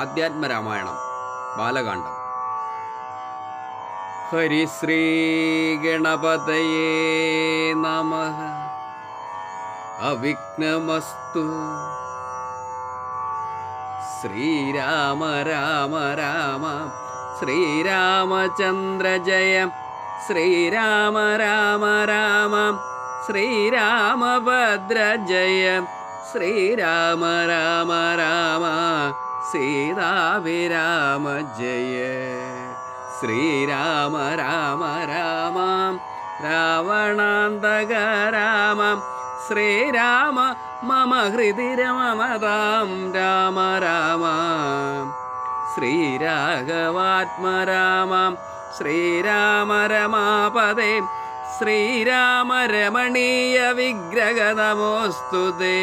അധ്യാത്മരാമായണം ബാലകാണ്ഡം ഹരിശ്രീ ഗണപതയേ നമ. അവിഘ്നമസ്തു. ശ്രീരാമ രാമ രാമ. ശ്രീരാമചന്ദ്ര ജയ. ശ്രീരാമ രാമ രാമ. ശ്രീരാമഭദ്ര ജയ. ശ്രീരാമ രാമ രാമ. സീതാവിരാമ ജയ. ശ്രീരാമ രാമ രാമ രാവണാന്തക രാമ ശ്രീരാമ മമ ഹൃദി രമതാം രാമ രാമ. ശ്രീരാഘവാത്മരാമ ശ്രീരാമ രമാപദേ ശ്രീരാമ രമണീയ വിഗ്രഹ നമോസ്തുതേ.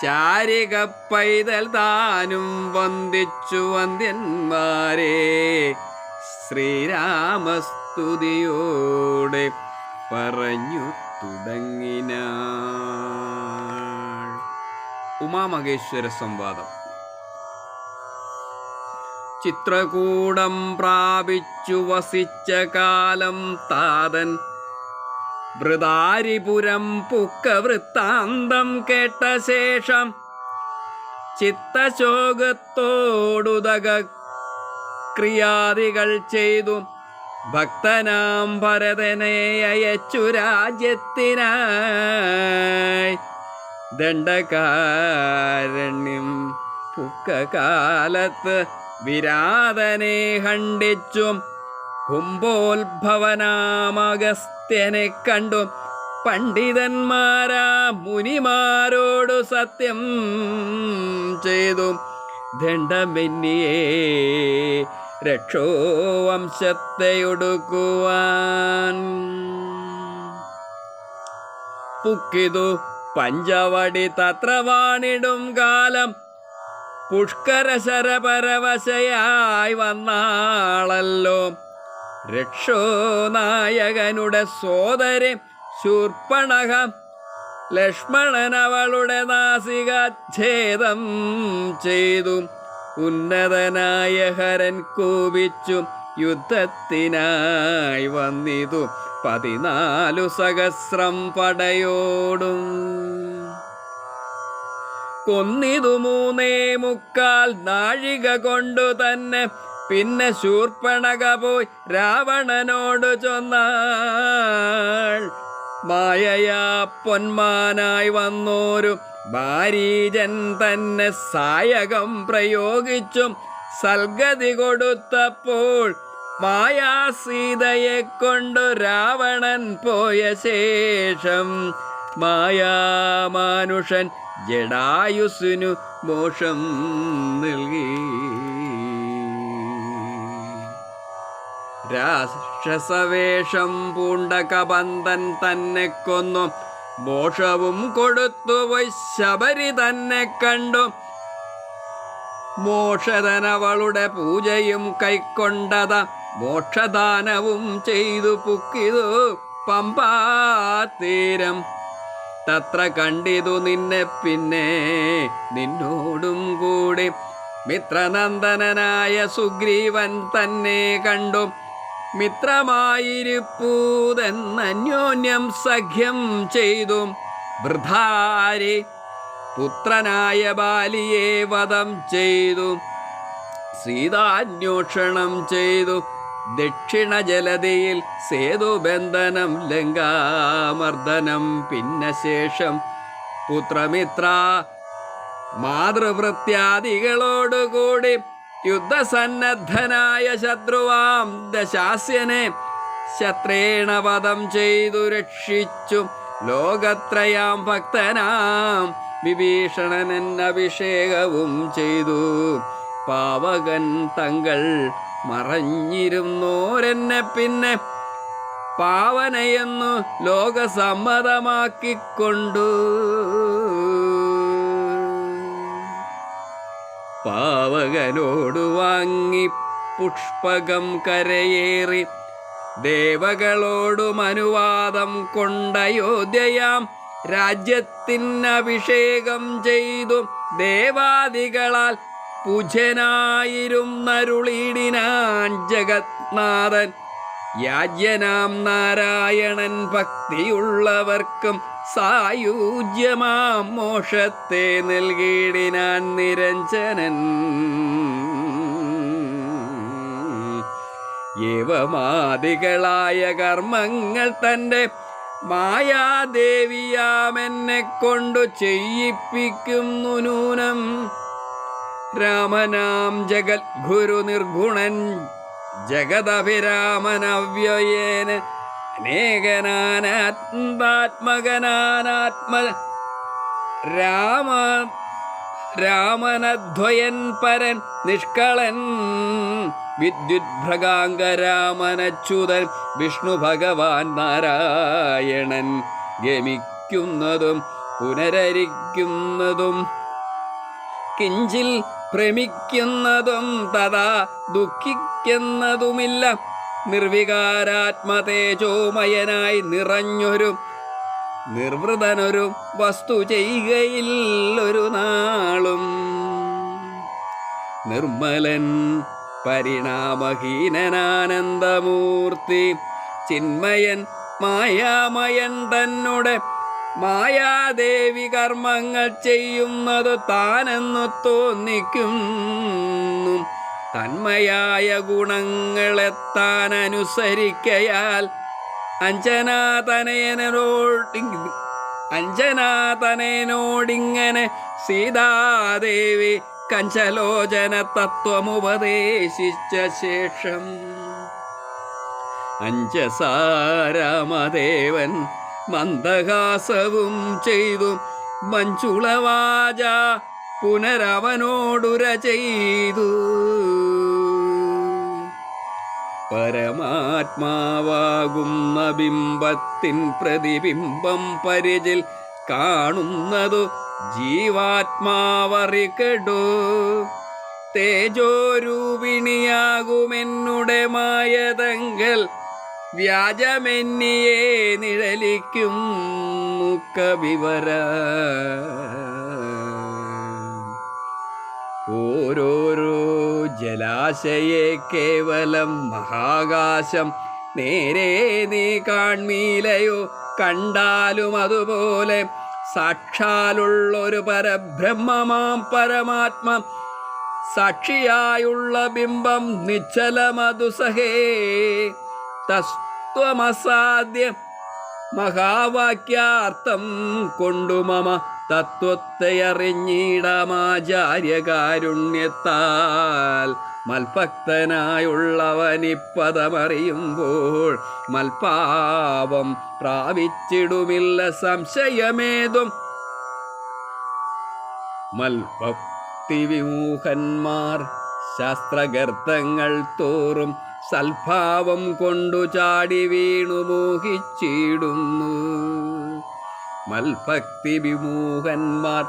ശാരിക പൈതൽ താനും വന്ദിച്ചു വന്ദ്യന്മാരെ. ശ്രീരാമസ്തുതിയോടെ പറഞ്ഞു തുടങ്ങിന ഉമാമഹേശ്വര സംവാദം. ചിത്രകൂടം പ്രാപിച്ചു വസിച്ച കാലം താതൻ വൃതാരിപുരം പുക്ക വൃത്താന്തം കേട്ട ശേഷം ചിത്തശോകത്തോടുതക ക്രിയാദികൾ ചെയ്തു. ഭക്തനാം ഭരതനെ അയച്ചു രാജ്യത്തിനായി. ദണ്ഡകാരണ്യം പുക്കകാലത്ത് വിരാതനെ ഖണ്ഡിച്ചു കുംഭോത്ഭവനാമഗസ്ത്യനെ കണ്ടു. പണ്ഡിതന്മാരാ മുനിമാരോടു സത്യം ചെയ്തു. ദണ്ഡമെന്നിയെ രക്ഷോ വംശത്തെയൊടുക്കുവാൻ. പുക്കിതു പഞ്ചവടി തത്രവാണിടും കാലം. പുഷ്കരശരപരവശയായി വന്നാളല്ലോ. രക്ഷോ നായകനുടെ സോദരി ശൂർപ്പണക ലക്ഷ്മണൻ അവളുടെ നാസികച്ഛേദം ചെയ്തു. ഉന്നതനായ ഹരൻ കോപിച്ചു യുദ്ധത്തിനായി വന്നിതു. പതിനാലു സഹസ്രം പടയോടും. കൊന്നിതു മൂന്നേ മുക്കാൽ നാഴിക കൊണ്ടു തന്നെ പിന്നെ ശൂർപ്പണക പോയി രാവണനോട് ചൊന്നാൾ മായയാ പൊന്മാനായി വന്നോരു ഭാരീജൻ തന്നെ സായകം പ്രയോഗിച്ചും സൽഗതി കൊടുത്തപ്പോൾ മായാ സീതയെ കൊണ്ടു രാവണൻ പോയ ശേഷം മായാമാനുഷൻ ജഡായുസിനു മോഷം നൽകി. രാക്ഷസവേഷം പൂണ്ട കബന്ധൻ തന്നെ കൊന്നു. മോഷവും കൊടുത്തു ശബരി തന്നെ കണ്ടു. മോക്ഷതനവളുടെ പൂജയും കൈക്കൊണ്ടത. മോക്ഷദാനവും ചെയ്തു പുക്കിതു പമ്പാതീരം. തത്ര കണ്ടിതു നിന്നെ പിന്നെ നിന്നോടും കൂടി. മിത്രനന്ദനായ സുഗ്രീവൻ തന്നെ കണ്ടു. മിത്രമായിരിപ്പൂതെന്നന്യോന്യം സഖ്യം ചെയ്തു. വൃധാരി പുത്രനായ ബാലിയെ വധം ചെയ്തു. സീതാന്വേഷണം ചെയ്തു. ദക്ഷിണ ജലതയിൽ സേതുബന്ധനം ലങ്കാമർദ്ദനം പിന്നെ ശേഷം പുത്രമിത്ര മാതൃവൃത്യാദികളോടുകൂടി യുദ്ധസന്നദ്ധനായ ശത്രുവാം ദശാസ്യനെ ശത്രേണവധം ചെയ്തു രക്ഷിച്ചു. ലോകത്രയാം ഭക്തനാം വിഭീഷണനൻ അഭിഷേകവും ചെയ്തു. പാവകൻ തങ്ങൾ മറഞ്ഞിരുന്നോരെന്നെ പിന്നെ പാവനയെന്നു ലോകസമ്മതമാക്കിക്കൊണ്ടു. പാവകനോട് വാങ്ങി പുഷ്പകം കരയേറി ദേവകളോടും അനുവാദം കൊണ്ടയോധ്യയാം രാജ്യത്തിനഭിഷേകം ചെയ്തു ദേവാദികളാൽ പൂജനായിരുന്നരുളിടിനാൻ ജഗത്നാഥൻ യാജ്യനാം നാരായണൻ ഭക്തിയുള്ളവർക്കും സായുജ്യമാം മോഷത്തെ നൽകിയിടിനാൻ നിരഞ്ജനൻ. ഏവമാദികളായ കർമ്മങ്ങൾ തന്റെ മായാദേവിയാമെന്നെ കൊണ്ടു ചെയ്യിപ്പിക്കുന്നു നൂനം. രാമനാം ജഗദ്ഗുരു നിർഗുണൻ ജഗദഭിരാമനവ്യയേന അനേകനാനാത്മാത്മകനാനാത്മ രാമ രാമനധ്വയൻ പരൻ നിഷ്കളൻ വിദ്യുത്ഭ്രഗാംഗരാമനച്യുതൻ വിഷ്ണു ഭഗവാൻ നാരായണൻ ഗമിക്കുന്നതും പുനരരിക്കുന്നതും കിഞ്ചിൽ ഭ്രമിക്കുന്നതും തഥാ ദുഃഖിക്കുന്നതുമില്ല. നിർവികാരാത്മതേജോമയനായി നിറഞ്ഞൊരു നിർവൃതനൊരു വസ്തു ചെയ്യുകയില്ലൊരു നാളും. നിർമ്മലൻ പരിണാമഹീനനാനന്ദമൂർത്തി ചിന്മയൻ മായാമയൻ തന്നുടെ മായാദേവി കർമ്മങ്ങൾ ചെയ്യുന്നത് താനെന്നു തോന്നിക്കുന്നു തന്മയായ ഗുണങ്ങളെത്താൻ അനുസരിക്കയാൽ അഞ്ജനാതനയനോട് അഞ്ജനാതനയനോടിങ്ങനെ സീതാദേവി കഞ്ചലോചന തത്വമുപദേശിച്ച ശേഷം അഞ്ചസാരാമദേവൻ മന്ദഹാസവും ചെയ്തു മഞ്ചുളവാച പുനരവനോടുര ചെയ്തു. പരമാത്മാവാകുന്ന ബിംബത്തിൻ പ്രതിബിംബം പരിചിൽ കാണുന്നതു ജീവാത്മാവറികടോ. തേജോരൂപിണിയാകുമെന്നുടെ മായതങ്കൽ വ്യാജമെന്നിയെ നിഴലിക്കും കവിവര ഓരോരോ ജലാശയെ കേവലം മഹാകാശം. നേരെ നീ കാൺമീലയോ കണ്ടാലും അതുപോലെ സാക്ഷാലുള്ളൊരു പരബ്രഹ്മമാം പരമാത്മ. സാക്ഷിയായുള്ള ബിംബം നിശ്ചലമതു സഹേ തസ്ത്വമസാദ്യ മഹാവാക്യാർത്ഥം കൊണ്ടു മമ. തത്വത്തെ അറിഞ്ഞിടമാചാര്യകാരുണ്യത്താൽ മൽഭക്തനായുള്ളവനിപ്പതമറിയുമ്പോൾ മൽപാപം പ്രാപിച്ചിടുമില്ല സംശയമേതും. മൽഭക്തിവിമൂഹന്മാർ ശാസ്ത്രഗർത്തങ്ങൾ തോറും സൽഭാവം കൊണ്ടു ചാടി വീണു മോഹിച്ചിടുന്നു. മൽഭക്തി വിമൂഹന്മാർ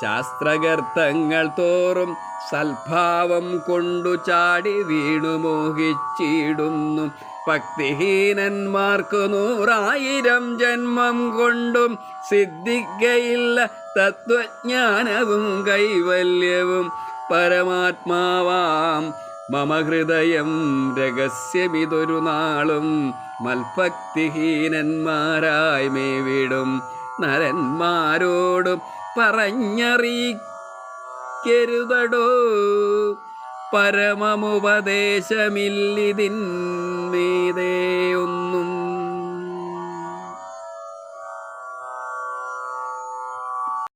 ശാസ്ത്രകർത്തങ്ങൾ തോറും സൽഭാവം കൊണ്ടു ചാടി വീണു മോഹിച്ചിടുന്നു. ഭക്തിഹീനന്മാർക്ക് നൂറായിരം ജന്മം കൊണ്ടും സിദ്ധിക്കയില്ല തത്വജ്ഞാനവും കൈവല്യവും. പരമാത്മാവാം മമ ഹൃദയം രഹസ്യമിതൊരു നാളും മൽഭക്തിഹീനന്മാരായി മേവിടും. നരന്മാരോടും പറഞ്ഞറിയിക്കരുതടോ. പരമമുപദേശമില്ലിതിന്മീതേ ഒന്നും